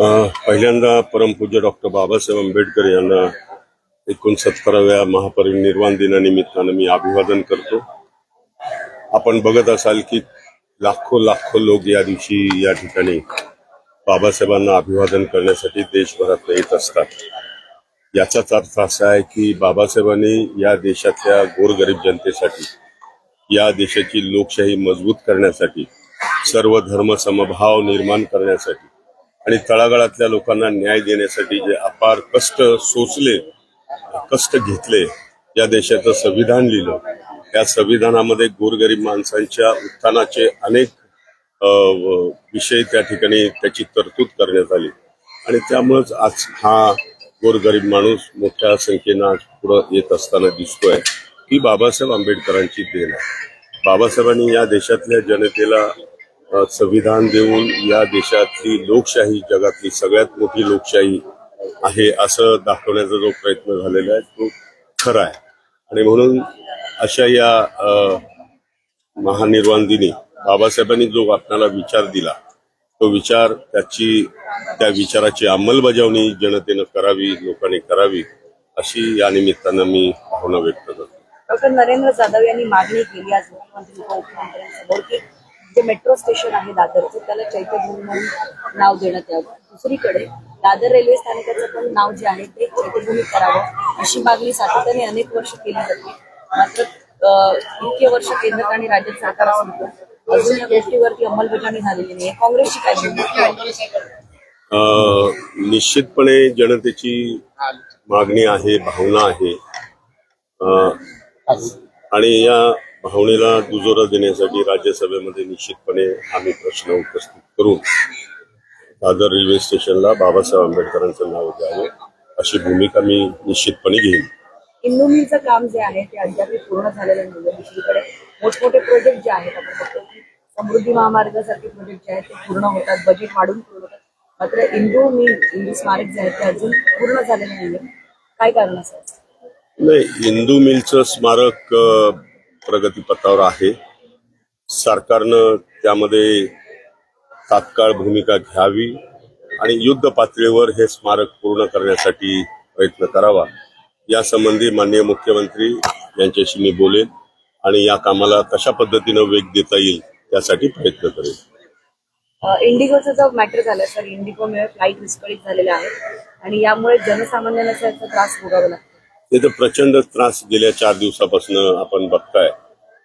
पहिल्यांदा परमपूज्य डॉक्टर बाबासाहेब आंबेडकर यांना एकोणसत्तराव्या महापरिनिर्वाण दिनानिमित्तानं मी अभिवादन करतो. आपण बघत असाल की लाखो लाखो लोक या दिवशी या ठिकाणी बाबासाहेबांना अभिवादन करण्यासाठी देशभरात येत असतात. याचाच अर्थ असा आहे की बाबासाहेबांनी या देशातल्या गोरगरीब जनतेसाठी या देशाची लोकशाही मजबूत करण्यासाठी सर्व धर्म समभाव निर्माण करण्यासाठी आणि तळागाळातल्या लोकांना न्याय देण्यासाठी जे अपार कष्ट सोचले कष्ट घेतले या देशाचं संविधान लिहिलं त्या संविधानामध्ये गोरगरीब माणसांच्या उत्थानाचे अनेक विषय त्या ठिकाणी त्याची तरतूद करण्यात आली. आणि त्यामुळेच आज हा गोरगरीब माणूस मोठ्या संख्येनं आज पुढं येत असताना दिसतोय ही बाबासाहेब आंबेडकरांची देण आहे. बाबासाहेबांनी या देशातल्या जनतेला संविधान देऊन या देशातली लोकशाही जगातली सगळ्यात मोठी लोकशाही आहे असं दाखवण्याचा जो प्रयत्न झालेला आहे तो खरा आहे. आणि म्हणून अशा या महानिर्वाण दिनी बाबासाहेबांनी जो आपल्याला विचार दिला तो विचार त्याची त्या विचाराची अंमलबजावणी जनतेनं करावी लोकांनी करावी अशी या निमित्तानं मी भावना व्यक्त करतो. डॉक्टर नरेंद्र जाधव यांनी मागणी केली आज मुख्यमंत्री उपमुख्यमंत्र्यांसमोर की जे मेट्रो स्टेशन आहे दादरचं त्याला चैत्यभूमी म्हणून नाव देण्यात यावं. दुसरीकडे दादर रेल्वे स्थानकाचं पण नाव जे आहे ते चैत्यभूमी करावं अशी मागणी सातत्याने अनेक वर्ष केली जाते. मात्र अं, इतके वर्ष केंद्र आणि राज्यात सरकार अजून या गोष्टीवरती अंमलबजावणी झालेली नाही. काँग्रेसची काय निश्चितपणे जनतेची मागणी आहे भावना आहे. आणि या भावनेला दुजोरा देण्यासाठी राज्यसभेमध्ये निश्चितपणे आम्ही प्रश्न उपस्थित करून दादर रेल्वे स्टेशनला बाबासाहेब आंबेडकरांचं नाव द्यावं अशी भूमिका मी निश्चितपणे घेईन. इंदू मिलचं काम जे आहे ते अद्याप पूर्ण झालेलं नाही दुसरीकडे मोठमोठे प्रोजेक्ट जे आहेत आपण बघतो की समृद्धी महामार्गासारखे प्रोजेक्ट जे आहेत ते पूर्ण होतात बजेट वाढून पूर्ण होतात. मात्र इंदू मिल इंदू स्मारक जे आहे ते अजून पूर्ण झालेलं नाहीये. काय कारण असेल नाही हिंदू मिलचं स्मारक प्रगतीपथावर आहे. सरकारनं त्यामध्ये तात्काळ भूमिका घ्यावी आणि युद्ध पातळीवर हे स्मारक पूर्ण करण्यासाठी प्रयत्न करावा. यासंबंधी माननीय मुख्यमंत्री यांच्याशी मी बोलेन आणि या कामाला कशा पद्धतीनं वेग देता येईल त्यासाठी प्रयत्न करेल इंडिगोचं जो मॅटर झालं सर इंडिगोमुळे फ्लाईट विस्कळीत झालेल्या आहेत आणि यामुळे जनसामान्यांना त्याचा त्रास भोगावा लागतो. ते तर प्रचंड त्रास गेल्या चार दिवसापासून आपण बघताय.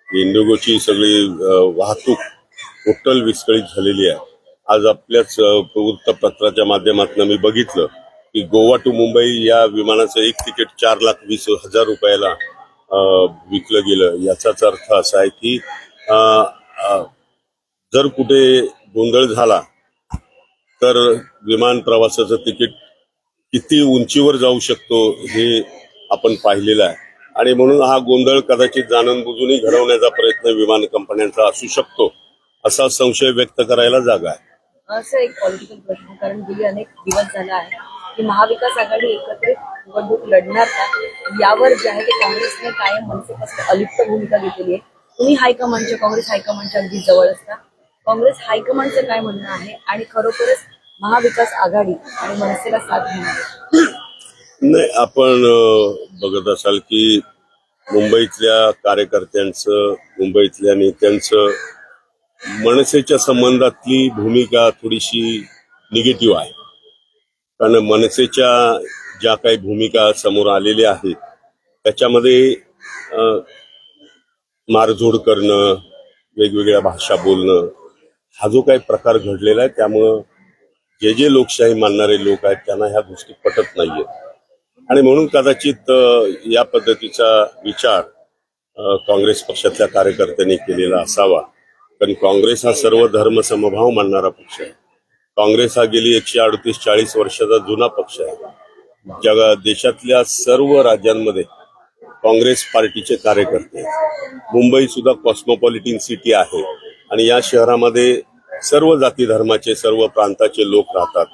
इंडिगोची सगळी वाहतूक टोटल विस्कळीत झालेली आहे. आज आपल्याच वृत्तपत्राच्या माध्यमातून मी बघितलं की गोवा टू मुंबई या विमानाचं एक तिकीट चार लाख वीस हजार रुपयाला विकलं गेलं. याचाच अर्थ असा आहे की जर कुठे गोंधळ झाला तर विमान प्रवासाचं तिकीट किती उंचीवर जाऊ शकतो हे आपण पाहिलेलं आहे. आणि म्हणून हा गोंधळ कदाचित जाणूनबुजूनही घडवण्याचा प्रयत्न विमान कंपन्यांचा असू शकतो असा संशय व्यक्त करायला जागा आहे. असं एक पॉलिटिकल प्रश्न कारण गेली अनेक दिवस झाला आहे की महाविकास आघाडी एकत्रित निवडणूक लढणार का? यावर जे आहे ते काँग्रेसने कायम मनसेपासून अलिप्त भूमिका घेतलेली आहे. तुम्ही हायकमांडच्या काँग्रेस हायकमांडच्या अगदी जवळ असता. काँग्रेस हायकमांडचं काय म्हणणं आहे? आणि खरोखरच महाविकास आघाडी आणि मनसेला साथ घेणार आहे? नाही आपण बघत असाल की मुंबईतल्या कार्यकर्त्यांचं मुंबईतल्या नेत्यांचं मनसेच्या संबंधातली भूमिका थोडीशी निगेटिव्ह आहे. कारण मनसेच्या ज्या काही भूमिका समोर आलेल्या आहेत त्याच्यामध्ये मारझोड करणं वेगवेगळ्या भाषा बोलणं हा जो काही प्रकार घडलेला आहे त्यामुळं जे जे लोकशाही मानणारे लोक आहेत त्यांना ह्या गोष्टी पटत नाहीयेत. आणि म्हणून कदाचित या पद्धतीचा विचार काँग्रेस पक्षातल्या कार्यकर्त्यांनी केलेला असावा. कारण काँग्रेस हा सर्व धर्म समभाव मानणारा पक्ष आहे. काँग्रेस हा गेली एकशे अडतीस चाळीस वर्षाचा जुना पक्ष आहे. जगा देशातल्या सर्व राज्यांमध्ये काँग्रेस पार्टीचे कार्यकर्ते मुंबई सुद्धा कॉस्मोपॉलिटिन सिटी आहे. आणि या शहरामध्ये सर्व जाती धर्माचे सर्व प्रांताचे लोक राहतात.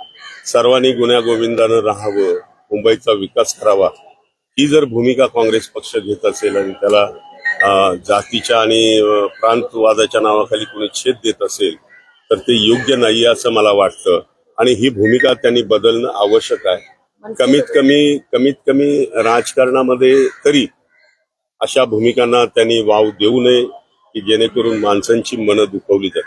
सर्वांनी गुण्यागोविंदानं राहावं. मुंबईचा विकास करावा ही जर भूमिका काँग्रेस पक्ष घेत असेल आणि त्याला जातीच्या आणि प्रांतवादाच्या नावाखाली कोणी छेद देत असेल तर ते योग्य नाही असं मला वाटतं. आणि ही भूमिका त्यांनी बदलणं आवश्यक आहे. कमीत कमी कमीत कमी राजकारणामध्ये तरी अशा भूमिकांना त्यांनी वाव देऊ नये की जेणेकरून माणसांची मनं दुखवली तर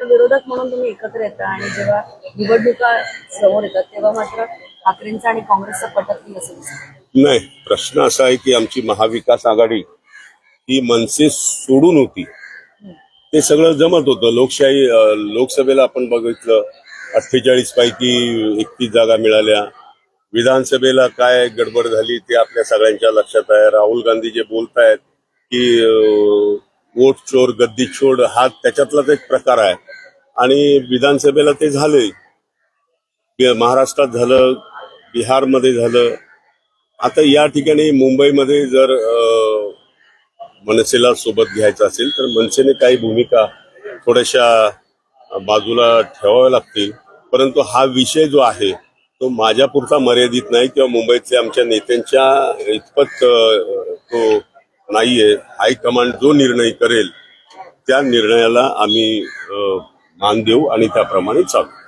विरोधक म्हणून तुम्ही एकत्र येता आणि जेव्हा निवडणुका समोर येतात तेव्हा मात्र ठाकरेंचा आणि काँग्रेसचा पटत नाही असं दिसतं नाही प्रश्न असा आहे की आमची महाविकास आघाडी ही मनसे सोडून होती. ते सगळं जमत होतं. लोकशाही लोकसभेला आपण बघितलं अठ्ठेचाळीस पैकी एकतीस जागा मिळाल्या. विधानसभेला काय गडबड झाली ते आपल्या सगळ्यांच्या लक्षात आहे. राहुल गांधी जे बोलतायत की वोट चोर गद्दी चोर हा त्याच्यातलाच एक प्रकार आहे. आणि विधानसभेला ते झालंय. महाराष्ट्रात झालं बिहारमध्ये झालं. आता या ठिकाणी मुंबईमध्ये जर मनसेला सोबत घ्यायचं असेल तर मनसेने काही भूमिका थोड्याशा बाजूला ठेवाव्या लागतील. परंतु हा विषय जो आहे तो माझ्यापुरता मर्यादित नाही किंवा मुंबईतल्या आमच्या नेत्यांच्या इतपत अं, तो नाहीये. हायकमांड जो निर्णय करेल त्या निर्णयाला आम्ही मान देऊ आणि त्याप्रमाणे चालू.